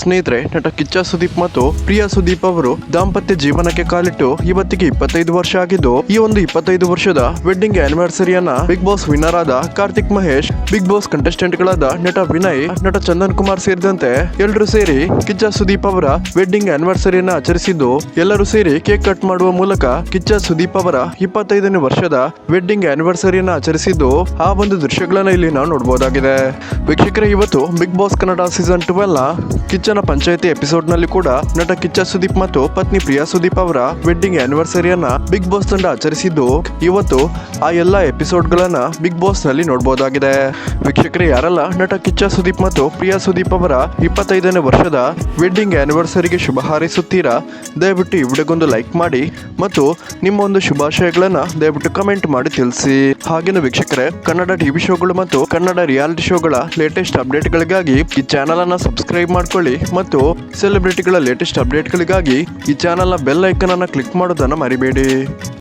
ಸ್ನೇಹಿತರೆ, ನಟ ಕಿಚ್ಚ ಸುದೀಪ್ ಮತ್ತು ಪ್ರಿಯಾ ಸುದೀಪ್ ಅವರು ದಾಂಪತ್ಯ ಜೀವನಕ್ಕೆ ಕಾಲಿಟ್ಟು ಇವತ್ತಿಗೆ ಇಪ್ಪತ್ತೈದು ವರ್ಷ ಆಗಿದ್ದು, ಈ ಒಂದು ಇಪ್ಪತ್ತೈದು ವರ್ಷದ ವೆಡ್ಡಿಂಗ್ ಆನಿವರ್ಸರಿಯನ್ನ ಬಿಗ್ ಬಾಸ್ ವಿನ್ನರ್ ಆದ Karthik Mahesh big boss contestant ಗಳಾದ ನಟ ವಿನಯ್, ನಟ ಚಂದನ್ ಕುಮಾರ್ ಸೇರಿದಂತೆ ಎಲ್ಲರೂ ಸೇರಿ ಕಿಚ್ಚ ಸುದೀಪ್ ಅವರ ವೆಡ್ಡಿಂಗ್ ಆನಿವರ್ಸರಿಯನ್ನ ಆಚರಿಸಿದ್ದು, ಎಲ್ಲರೂ ಸೇರಿ ಕೇಕ್ ಕಟ್ ಮಾಡುವ ಮೂಲಕ ಕಿಚ್ಚ ಸುದೀಪ್ ಅವರ ಇಪ್ಪತ್ತೈದನೇ ವರ್ಷದ ವೆಡ್ಡಿಂಗ್ ಆನಿವರ್ಸರಿಯನ್ನ ಆಚರಿಸಿದ್ದು, ಆ ಒಂದು ದೃಶ್ಯಗಳನ್ನ ಇಲ್ಲಿ ನಾವು ನೋಡಬಹುದಾಗಿದೆ ವೀಕ್ಷಕರೇ, ಇವತ್ತು ಬಿಗ್ ಬಾಸ್ ಕನ್ನಡ ಸೀಸನ್ ಟ್ವೆಲ್ನ ಕಿಚ್ಚನ ಪಂಚಾಯತಿ ಎಪಿಸೋಡ್ನಲ್ಲಿ ಕೂಡ ನಟ ಕಿಚ್ಚ ಸುದೀಪ್ ಮತ್ತು ಪತ್ನಿ ಪ್ರಿಯಾ ಸುದೀಪ್ ಅವರ ವೆಡ್ಡಿಂಗ್ ಆನಿವರ್ಸರಿಯನ್ನ ಬಿಗ್ ಬಾಸ್ ತಂಡ ಆಚರಿಸಿದ್ದು, ಇವತ್ತು ಆ ಎಲ್ಲ ಎಪಿಸೋಡ್ ಗಳನ್ನ ಬಿಗ್ ಬಾಸ್ನಲ್ಲಿ ನೋಡಬಹುದಾಗಿದೆ ವೀಕ್ಷಕರೇ, ಯಾರೆಲ್ಲ ನಟ ಕಿಚ್ಚ ಸುದೀಪ್ ಮತ್ತು ಪ್ರಿಯಾ ಸುದೀಪ್ ಅವರ ಇಪ್ಪತ್ತೈದನೇ ವರ್ಷದ ವೆಡ್ಡಿಂಗ್ ಆನಿವರ್ಸರಿಗೆ ಶುಭ ಹಾರೈಸುತ್ತೀರಾ? ದಯವಿಟ್ಟು ಈ ಲೈಕ್ ಮಾಡಿ ಮತ್ತು ನಿಮ್ಮ ಒಂದು ಶುಭಾಶಯಗಳನ್ನ ದಯವಿಟ್ಟು ಕಮೆಂಟ್ ಮಾಡಿ ತಿಳಿಸಿ. ಹಾಗೇನು ವೀಕ್ಷಕರೇ, ಕನ್ನಡ ಟಿವಿ ಶೋಗಳು ಮತ್ತು ಕನ್ನಡ ರಿಯಾಲಿಟಿ ಶೋಗಳ ಲೇಟೆಸ್ಟ್ ಅಪ್ಡೇಟ್ಗಳಿಗಾಗಿ ಈ ಚಾನಲ್ ಅನ್ನ ಸಬ್ಸ್ಕ್ರೈಬ್ ಮಾಡ್ಕೊಳ್ಳಿ. ಮತ್ತು ಸೆಲೆಬ್ರಿಟಿಗಳ ಲೇಟೆಸ್ಟ್ ಅಪ್ಡೇಟ್ಗಳಿಗಾಗಿ ಈ ಚಾನಲ್ನ ಬೆಲ್ ಐಕನ್ ಅನ್ನು ಕ್ಲಿಕ್ ಮಾಡೋದನ್ನು ಮರಿಬೇಡಿ.